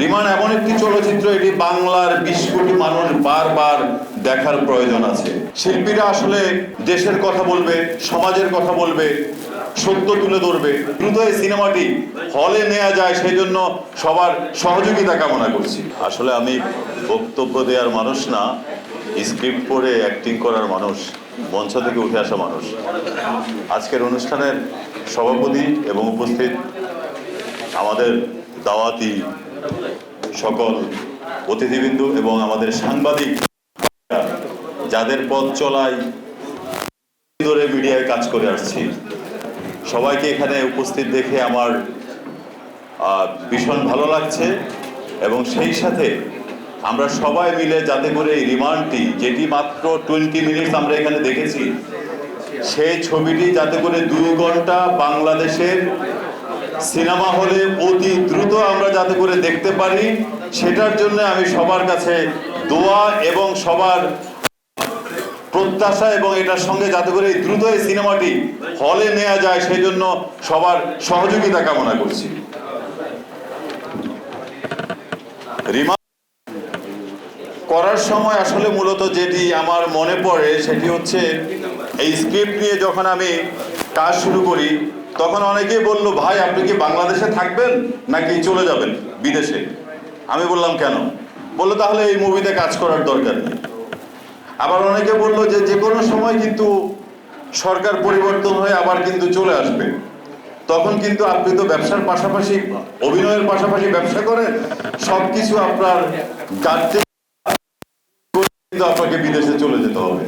রিমান, এমন একটি চলচ্চিত্র, এটি বাংলার বিশ কোটি মানুষ বারবার দেখার প্রয়োজন আছে। শিল্পীরা আসলে দেশের কথা বলবে, সমাজের কথা বলবে, সত্য তুলে ধরবে। দ্রুত এই সিনেমাটি হলে নেওয়া যায়, সেই জন্য সবার সহযোগিতা কামনা করছি। আসলে আমি বক্তব্য দেওয়ার মানুষ না, স্ক্রিপ্ট পড়ে অ্যাক্টিং করার মানুষ, মঞ্চ থেকে উঠে আসা মানুষ। আজকের অনুষ্ঠানের সভাপতি এবং উপস্থিত আমাদের দাওয়াতি সকল অতিথিবৃন্দু এবং আমাদের সাংবাদিক যাদের পথ চলায় ধরে মিডিয়ায় কাজ করে আসছি। সবাইকে এখানে উপস্থিত দেখে আমার ভীষণ ভালো লাগছে এবং সেই সাথে আমরা সবাই মিলে যাতে করে এই রিমান্ডটি, যেটি মাত্র টোয়েন্টি মিনিটস আমরা এখানে দেখেছি সেই ছবিটি যাতে করে দু ঘণ্টা বাংলাদেশের সিনেমা হলে অতি দ্রুত আমরা যাতে করে দেখতে পারি, সেটার জন্য আমি সবার কাছে দোয়া এবং সবার প্রত্যাশা এবং এটার সঙ্গে যাতে করে দ্রুত এই সিনেমাটি হলে নেওয়া যায় সেই জন্য সবার সহযোগিতা কামনা করছি। করার সময় আসলে মূলত যেটি আমার মনে পড়ে, সেটি হচ্ছে এই স্ক্রিপ্ট নিয়ে যখন আমি কাজ শুরু করি, তখন অনেকেই বলল, ভাই, আপনি কি বাংলাদেশে থাকবেন নাকি চলে যাবেন বিদেশে? আমি বললাম, কেন? বলল, তাহলে এই মুভিতে কাজ করার দরকার নেই। আবার অনেকে বলল যে যে কোনো সময় কিন্তু সরকার পরিবর্তন হয়ে আবার কিন্তু চলে আসবে। তখন কিন্তু আপনি তো ব্যবসার পাশাপাশি, অভিনয়ের পাশাপাশি ব্যবসা করেন সব কিছু আপনার কিন্তু আপনাকে বিদেশে চলে যেতে হবে।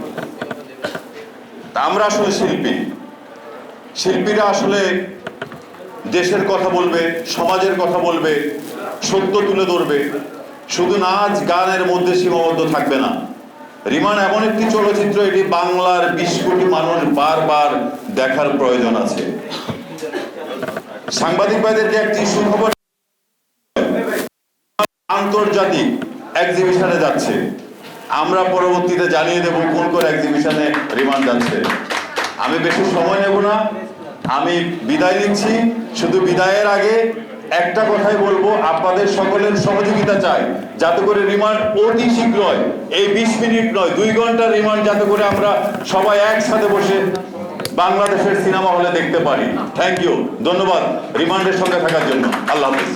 তা আমরা আসলে শিল্পী। শিল্পীরা আসলে দেশের কথা বলবে, সমাজের কথা বলবে, সত্য তুলে ধরবে। শুধু নাচ গানের মধ্যে সীমাবদ্ধ থাকবে না। রিমান, এমন একটি চলচ্চিত্র, এটি বাংলার বিশ কোটি মানুষ বারবার দেখার প্রয়োজন আছে। সাংবাদিক ভাইদেরকে একটি সুখবর আন্তর্জাতিক এক্সিবিশনে যাচ্ছে। আমরা পরবর্তীতে জানিয়ে দেব কোন কোন এক্সিবিশনে রিমান্ড যাচ্ছে আমি বেশি সময় নেব না। আমি বিদায় নিচ্ছি। শুধু বিদায়ের আগে একটা কথাই বলব, আপনাদের সকলের সহযোগিতা চাই, যাতে করে রিমান্ড অতি শীঘ্রই, এই বিশ মিনিট নয়, দুই ঘণ্টার রিমান্ড যাতে করে আমরা সবাই একসাথে বসে বাংলাদেশের সিনেমা হলে দেখতে পারি। থ্যাংক ইউ ধন্যবাদ। রিমান্ডের সঙ্গে থাকার জন্য। আল্লাহ হাফিজ।